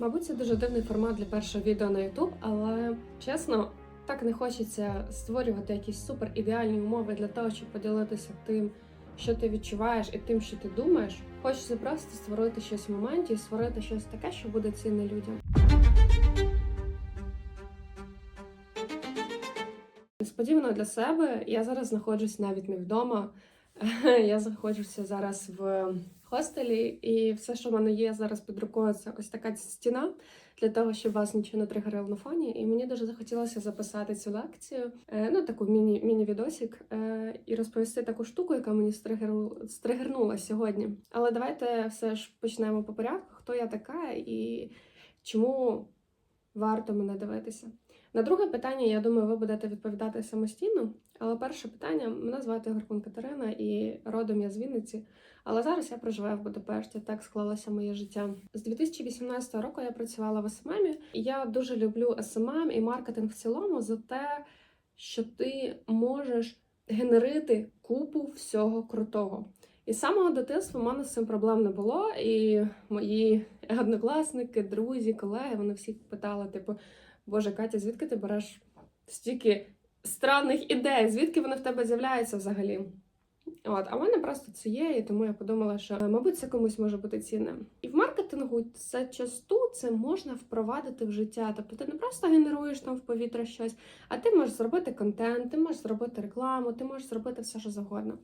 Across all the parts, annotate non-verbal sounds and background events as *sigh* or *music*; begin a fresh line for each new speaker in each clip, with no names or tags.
Мабуть, це дуже дивний формат для першого відео на YouTube, але чесно, так не хочеться створювати якісь супер ідеальні умови для того, щоб поділитися тим, що ти відчуваєш, і тим, що ти думаєш. Хочеться просто створити щось в моменті, створити щось таке, що буде цінне людям. Несподівано для себе я зараз знаходжусь навіть не вдома. *laughs* Я знаходжуся зараз в хостелі, і все, що в мене є зараз під рукою, це ось така стіна для того, щоб вас нічого не тригерило на фоні. І мені дуже захотілося записати цю лекцію, е, ну таку міні міні-відосик, е, і розповісти таку штуку, яка мені стригернула сьогодні. Але давайте все ж почнемо по порядку. Хто я така і чому варто мене дивитися? На друге питання, я думаю, ви будете відповідати самостійно. Але перше питання: мене звати Горкун Катерина, і родом я з Вінниці. Але зараз я проживаю в Будапешті. Так склалося моє життя. З 2018 року я працювала в СММ. І я дуже люблю СММ і маркетинг в цілому за те, що ти можеш генерити купу всього крутого. І з самого дитинства в мене з цим проблем не було. І мої однокласники, друзі, колеги, вони всі питали, типу. Боже, Катя, звідки ти береш стільки странних ідей? Звідки вони в тебе з'являються взагалі? От, а в мене просто це є, і тому я подумала, що мабуть це комусь може бути цінним. І в маркетингу це часто це можна впровадити в життя. Тобто ти не просто генеруєш там в повітря щось, а ти можеш зробити контент, ти можеш зробити рекламу, ти можеш зробити все, що завгодно.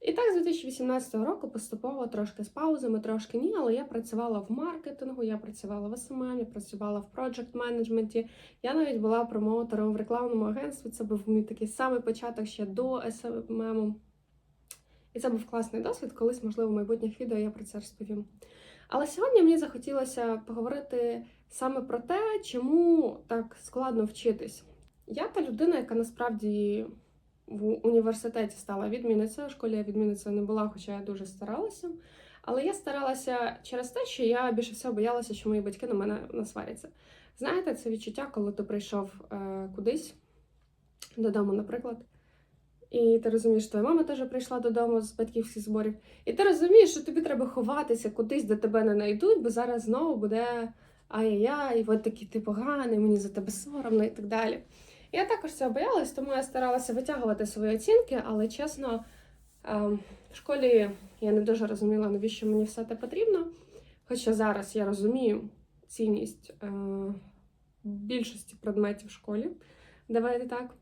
І так, з 2018 року поступово трошки з паузами, трошки ні, але я працювала в маркетингу, я працювала в СММ, я працювала в проджект менеджменті. Я навіть була промоутером в рекламному агентстві. Це був мій такий самий початок ще до СММ. І це був класний досвід. Колись, можливо, в майбутніх відео я про це розповім. Але сьогодні мені захотілося поговорити саме про те, чому так складно вчитись. Я та людина, яка насправді в університеті стала відмінницею. В школі я відмінницею не була, хоча я дуже старалася. Але я старалася через те, що я більше всього боялася, що мої батьки на мене насваряться. Знаєте, це відчуття, коли ти прийшов е, кудись додому, наприклад. І ти розумієш, що твоя мама теж прийшла додому з батьківських зборів. І ти розумієш, що тобі треба ховатися кудись, де тебе не знайдуть, бо зараз знову буде ай-яй, от такий ти поганий, мені за тебе соромно і так далі. Я також цього боялась, тому я старалася витягувати свої оцінки, але чесно, ем, в школі я не дуже розуміла, навіщо мені все це потрібно. Хоча зараз я розумію цінність е, більшості предметів в школі, давайте так.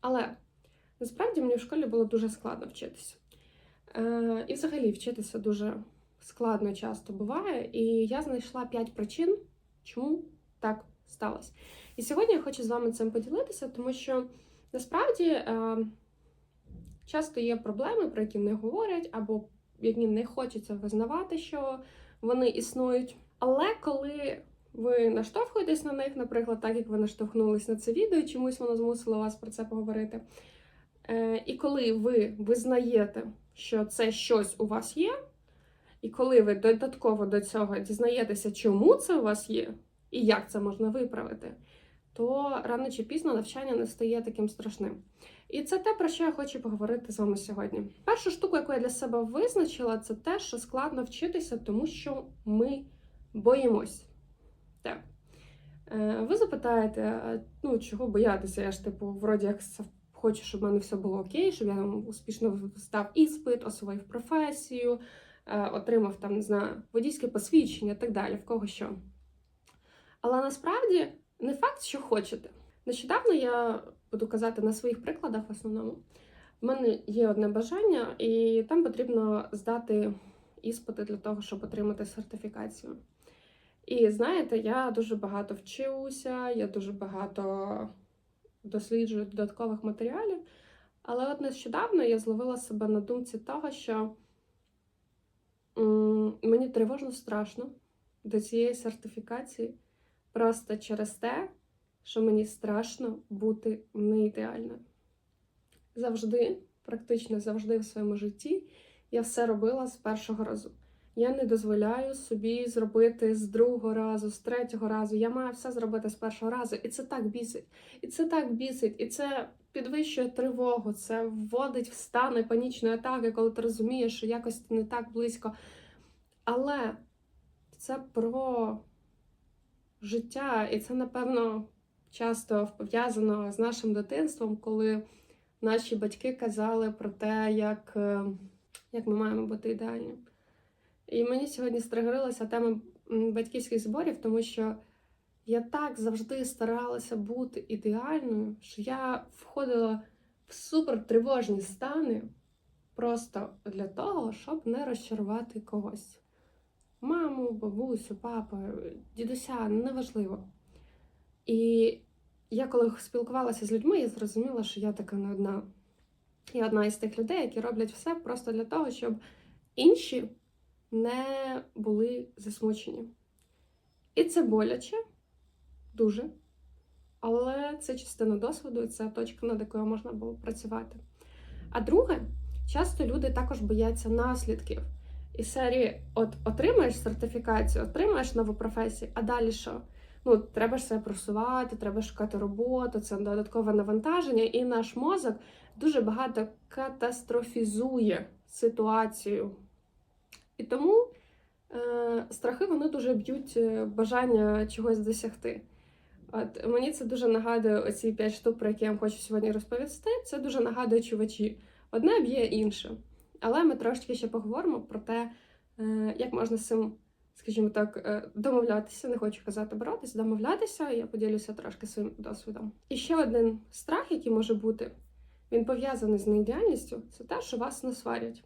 Але насправді мені в школі було дуже складно вчитися. Е, і взагалі вчитися дуже складно часто буває. І я знайшла 5 причин, чому так сталося. І сьогодні я хочу з вами цим поділитися, тому що насправді е, часто є проблеми, про які не говорять, або які не хочеться визнавати, що вони існують. Але коли ви наштовхуєтесь на них, наприклад, так як ви наштовхнулись на це відео, чомусь воно змусило вас про це поговорити. Е, і коли ви визнаєте, що це щось у вас є, і коли ви додатково до цього дізнаєтеся, чому це у вас є, і як це можна виправити, то рано чи пізно навчання не стає таким страшним. І це те, про що я хочу поговорити з вами сьогодні. Першу штуку, яку я для себе визначила, це те, що складно вчитися, тому що ми боїмось. Так. Е, Ви запитаєте, ну чого боятися? Я ж типу, вроді як хочу, щоб в мене все було окей, щоб я там успішно здав іспит, освоїв професію, е, отримав там, не знаю, водійське посвідчення і так далі, в кого що. Але насправді не факт, що хочете. Нещодавно я буду казати на своїх прикладах в основному. В мене є одне бажання, і там потрібно здати іспити для того, щоб отримати сертифікацію. І знаєте, я дуже багато вчуся, я дуже багато досліджую додаткових матеріалів. Але от нещодавно я зловила себе на думці того, що мені тривожно страшно до цієї сертифікації просто через те, що мені страшно бути не ідеальною. Завжди, практично завжди в своєму житті я все робила з першого разу. Я не дозволяю собі зробити з другого разу, з третього разу. Я маю все зробити з першого разу. І це так бісить. І це так бісить. І це підвищує тривогу, це вводить в стани панічної атаки, коли ти розумієш, що якось ти не так близько. Але це про життя, і це, напевно, часто пов'язано з нашим дитинством, коли наші батьки казали про те, як, е, як ми маємо бути ідеальні. І мені сьогодні стригерилася тема батьківських зборів, тому що я так завжди старалася бути ідеальною, що я входила в супертривожні стани просто для того, щоб не розчарувати когось. Маму, бабусю, папу, дідуся, неважливо. І я коли спілкувалася з людьми, я зрозуміла, що я така не одна. Я одна із тих людей, які роблять все просто для того, щоб інші не були засмучені. І це боляче, дуже. Але це частина досвіду, і це точка, над якою можна було працювати. А друге, часто люди також бояться наслідків. І серії, от отримаєш сертифікацію, отримаєш нову професію, а далі що? Ну, треба ж себе просувати, треба шукати роботу, це додаткове навантаження, і наш мозок дуже багато катастрофізує ситуацію. І тому е, страхи вони дуже б'ють е, бажання чогось досягти. От мені це дуже нагадує оці п'ять штук, про які я вам хочу сьогодні розповісти. Це дуже нагадує чувачі. Одне б'є інше. Але ми трошки ще поговоримо про те, е, як можна з цим, скажімо так, е, домовлятися. Не хочу казати боротися, домовлятися. Я поділюся трошки своїм досвідом. І ще один страх, який може бути, він пов'язаний з неідеальністю, це те, що вас не сварять.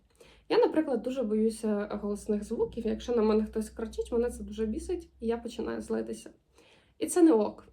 Я, наприклад, дуже боюся голосних звуків. Якщо на мене хтось кричить, мене це дуже бісить, і я починаю злитися. І це не ок.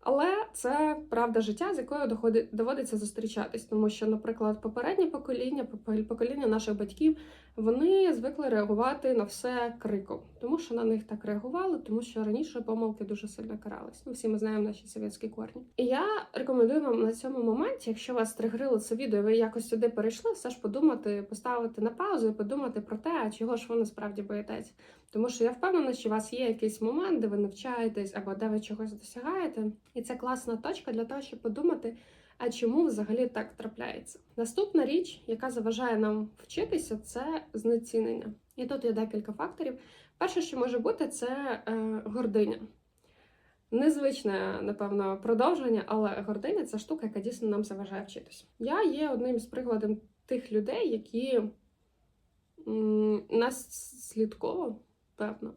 Але це правда життя, з якою доводиться зустрічатись, тому що, наприклад, попереднє покоління, покоління наших батьків, вони звикли реагувати на все криком, тому що на них так реагували, тому що раніше помилки дуже сильно карались. Ну, всі ми знаємо наші совєтські корні. І я рекомендую вам на цьому моменті, якщо вас тригерило це відео, ви якось сюди перейшли, все ж подумати, поставити на паузу і подумати про те, чого ж ви насправді боїтесь. Тому що я впевнена, що у вас є якийсь момент, де ви навчаєтесь або де ви чогось досягаєте, і це класна точка для того, щоб подумати, а чому взагалі так трапляється. Наступна річ, яка заважає нам вчитися, це знецінення. І тут є декілька факторів. Перше, що може бути, це е, гординя. Незвичне, напевно, продовження, але гординя це штука, яка дійсно нам заважає вчитись. Я є одним з прикладів тих людей, які м, наслідково, певно,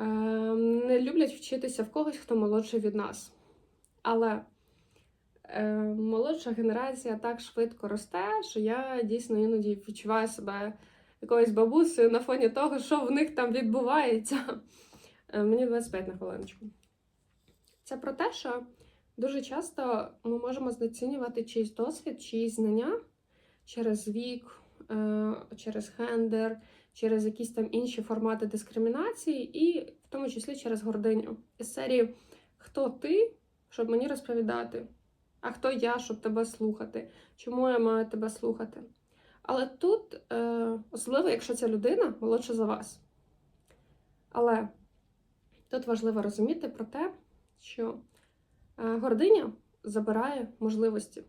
е, не люблять вчитися в когось, хто молодший від нас. Але е, молодша генерація так швидко росте, що я дійсно іноді відчуваю себе якоюсь бабусею на фоні того, що в них там відбувається. Е, Мені 25 на хвилиночку. Це про те, що дуже часто ми можемо знецінювати чийсь досвід, чиїсь знання через вік, е, через гендер, через якісь там інші формати дискримінації, і в тому числі через гординю. Із серії Хто ти, щоб мені розповідати? А хто я, щоб тебе слухати? Чому я маю тебе слухати? Але тут, е, особливо, якщо ця людина молодша за вас. Але тут важливо розуміти про те, що е, гординя забирає можливості.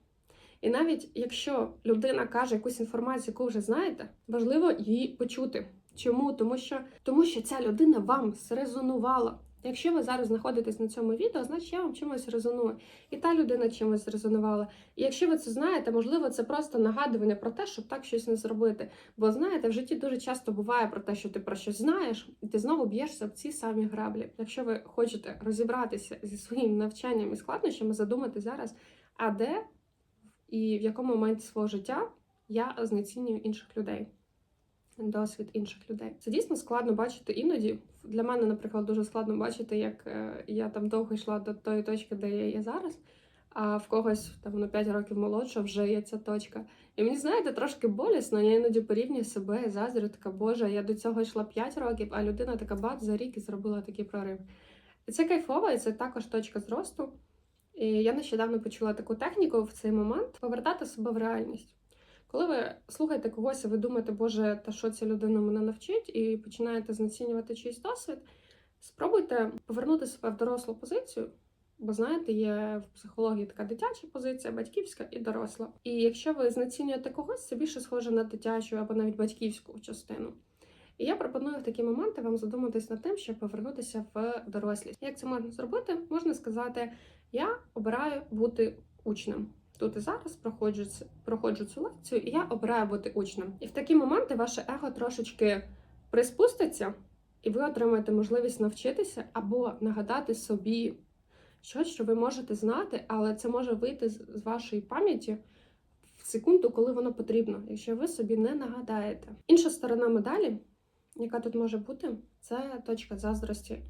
І навіть якщо людина каже якусь інформацію, яку вже знаєте, важливо її почути. Чому? Тому що, тому що ця людина вам зрезонувала. Якщо ви зараз знаходитесь на цьому відео, значить я вам чимось резоную. І та людина чимось резонувала. І якщо ви це знаєте, можливо, це просто нагадування про те, щоб так щось не зробити. Бо знаєте, в житті дуже часто буває про те, що ти про щось знаєш, і ти знову б'єшся в ці самі граблі. Якщо ви хочете розібратися зі своїм навчанням і складнощами, задумати зараз, а де і в якому моменті свого життя я знецінюю інших людей. Досвід інших людей. Це дійсно складно бачити іноді. Для мене, наприклад, дуже складно бачити, як е, я там довго йшла до тої точки, де я є зараз, а в когось там на 5 років молодша вже є ця точка. І мені, знаєте, трошки болісно, я іноді порівнюю себе і заздрю, така, Боже, я до цього йшла 5 років, а людина така бац за рік і зробила такий прорив. І це кайфово, і це також точка зросту. І я нещодавно почула таку техніку в цей момент повертати себе в реальність. Коли ви слухаєте когось, і ви думаєте, Боже, та що ця людина мене навчить, і починаєте знецінювати чийсь досвід, спробуйте повернути себе в дорослу позицію, бо знаєте, є в психології така дитяча позиція, батьківська і доросла. І якщо ви знецінюєте когось, це більше схоже на дитячу або навіть батьківську частину. І я пропоную в такі моменти вам задуматись над тим, щоб повернутися в дорослість. Як це можна зробити? Можна сказати, я обираю бути учнем. Тут і зараз проходжу, проходжу цю лекцію, і я обираю бути учнем. І в такі моменти ваше его трошечки приспуститься, і ви отримаєте можливість навчитися або нагадати собі щось, що ви можете знати, але це може вийти з вашої пам'яті в секунду, коли воно потрібно, якщо ви собі не нагадаєте. Інша сторона медалі, яка тут може бути, це точка заздрості.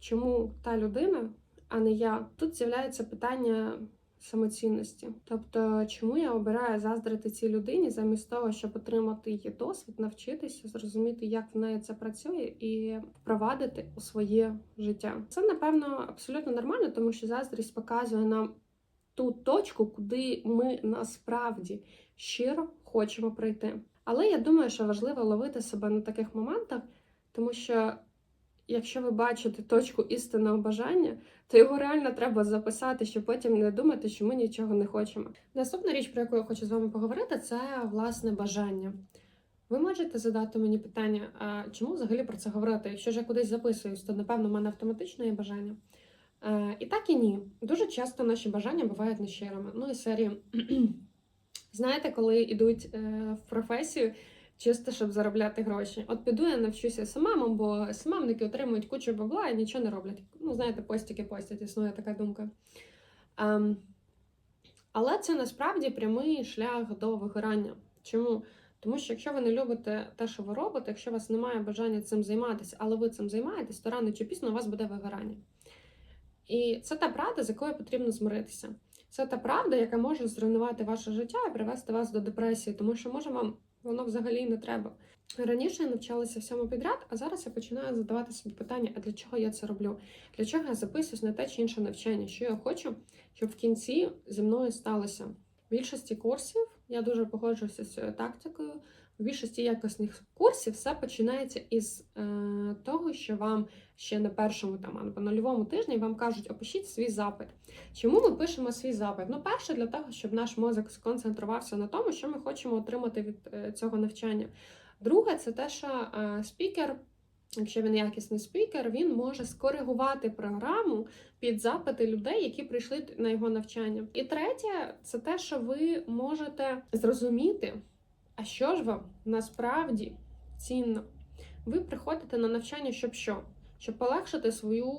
Чому та людина, а не я? Тут з'являється питання самоцінності. Тобто, чому я обираю заздрити цій людині замість того, щоб отримати її досвід, навчитися, зрозуміти, як в неї це працює, і впровадити у своє життя. Це напевно абсолютно нормально, тому що заздрість показує нам ту точку, куди ми насправді щиро хочемо прийти. Але я думаю, що важливо ловити себе на таких моментах, тому що якщо ви бачите точку істинного бажання, то його реально треба записати, щоб потім не думати, що ми нічого не хочемо. Наступна річ, про яку я хочу з вами поговорити, це власне бажання. Ви можете задати мені питання, а чому взагалі про це говорити? Якщо ж я кудись записуюсь, то напевно в мене автоматично є бажання. Е, і так і ні. Дуже часто наші бажання бувають нещирими. Ну і серії, *clears throat* знаєте, коли йдуть е, в професію чисто, щоб заробляти гроші. От піду я навчуся самому, бо самамники отримують кучу бабла і нічого не роблять. Ну, знаєте, постіки постять, існує така думка. Ем, але це насправді прямий шлях до вигорання. Чому? Тому що якщо ви не любите те, що ви робите, якщо у вас немає бажання цим займатися, але ви цим займаєтесь, то рано чи пізно у вас буде вигорання. І це та правда, з якою потрібно змиритися. Це та правда, яка може зруйнувати ваше життя і привести вас до депресії, тому що може вам воно взагалі не треба. Раніше я навчалася всьому підряд, а зараз я починаю задавати собі питання: а для чого я це роблю? Для чого я записуюсь на те чи інше навчання? Що я хочу, щоб в кінці зі мною сталося? В більшості курсів я дуже погоджуюся з цією тактикою. В більшості якісних курсів все починається із е, того, що вам ще на першому там або нульовому тижні вам кажуть, опишіть свій запит. Чому ми пишемо свій запит? Ну, перше, для того, щоб наш мозок сконцентрувався на тому, що ми хочемо отримати від е, цього навчання. Друге, це те, що е, спікер, якщо він якісний спікер, він може скоригувати програму під запити людей, які прийшли на його навчання. І третє, це те, що ви можете зрозуміти, а що ж вам насправді цінно. Ви приходите на навчання, щоб що? Щоб полегшити свою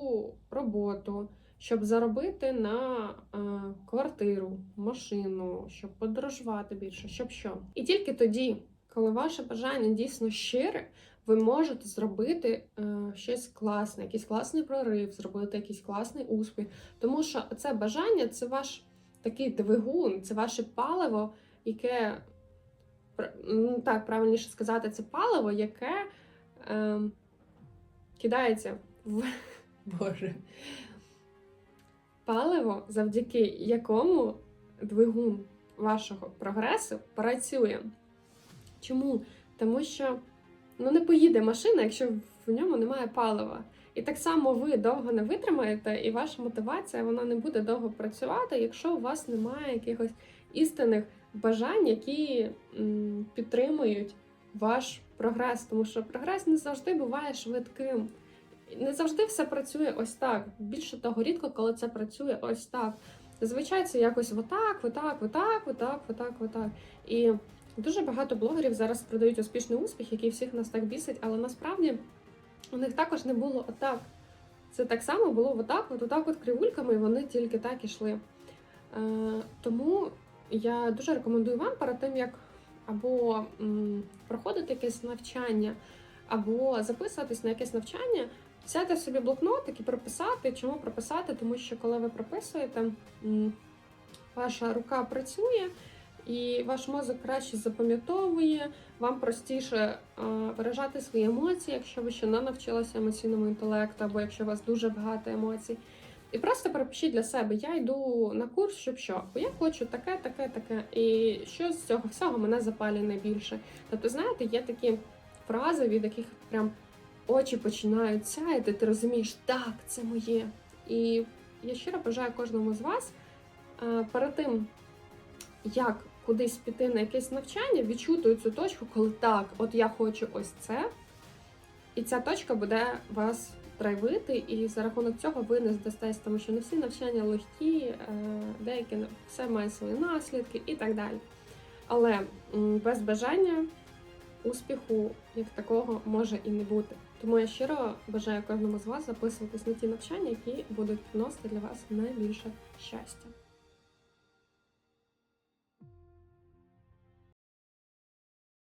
роботу, щоб заробити на е, квартиру, машину, щоб подорожувати більше, щоб що. І тільки тоді, коли ваше бажання дійсно щире, ви можете зробити е, щось класне, якийсь класний прорив, зробити якийсь класний успіх. Тому що це бажання це ваш такий двигун, це ваше паливо, яке ну, так правильніше сказати, це паливо, яке е, кидається в *laughs* Боже. Паливо, завдяки якому двигун вашого прогресу працює. Чому? Тому що ну, не поїде машина, якщо в ньому немає палива. І так само ви довго не витримаєте, і ваша мотивація вона не буде довго працювати, якщо у вас немає якихось істинних бажань, які підтримують ваш прогрес. Тому що прогрес не завжди буває швидким. Не завжди все працює ось так. Більше того, рідко, коли це працює ось так. Зазвичай це якось отак, отак, отак, отак, отак, отак. І дуже багато блогерів зараз продають успішний успіх, який всіх нас так бісить, але насправді у них також не було отак. Це так само було отак, от отак, от кривульками, і вони тільки так ішли. Е, тому я дуже рекомендую вам перед тим, як або проходити якесь навчання, або записуватись на якесь навчання, взяти собі блокнотик і прописати. Чому прописати? Тому що коли ви прописуєте, ваша рука працює. І ваш мозок краще запам'ятовує, вам простіше виражати свої емоції, якщо ви ще не навчилися емоційному інтелекту, або якщо у вас дуже багато емоцій. І просто перепишіть для себе: я йду на курс, щоб що, бо я хочу таке, таке, таке. І що з цього всього мене запалює найбільше. Тобто, знаєте, є такі фрази, від яких прям очі починають сяяти, ти розумієш, так, це моє. І я щиро бажаю кожному з вас е, перед тим, як кудись піти на якесь навчання, відчути цю точку, коли так, от я хочу ось це. І ця точка буде вас драйвити, і за рахунок цього ви не здастесь, тому що не всі навчання легкі, е, деякі все має свої наслідки і так далі. Але без бажання успіху як такого може і не бути. Тому я щиро бажаю кожному з вас записуватись на ті навчання, які будуть приносити для вас найбільше щастя.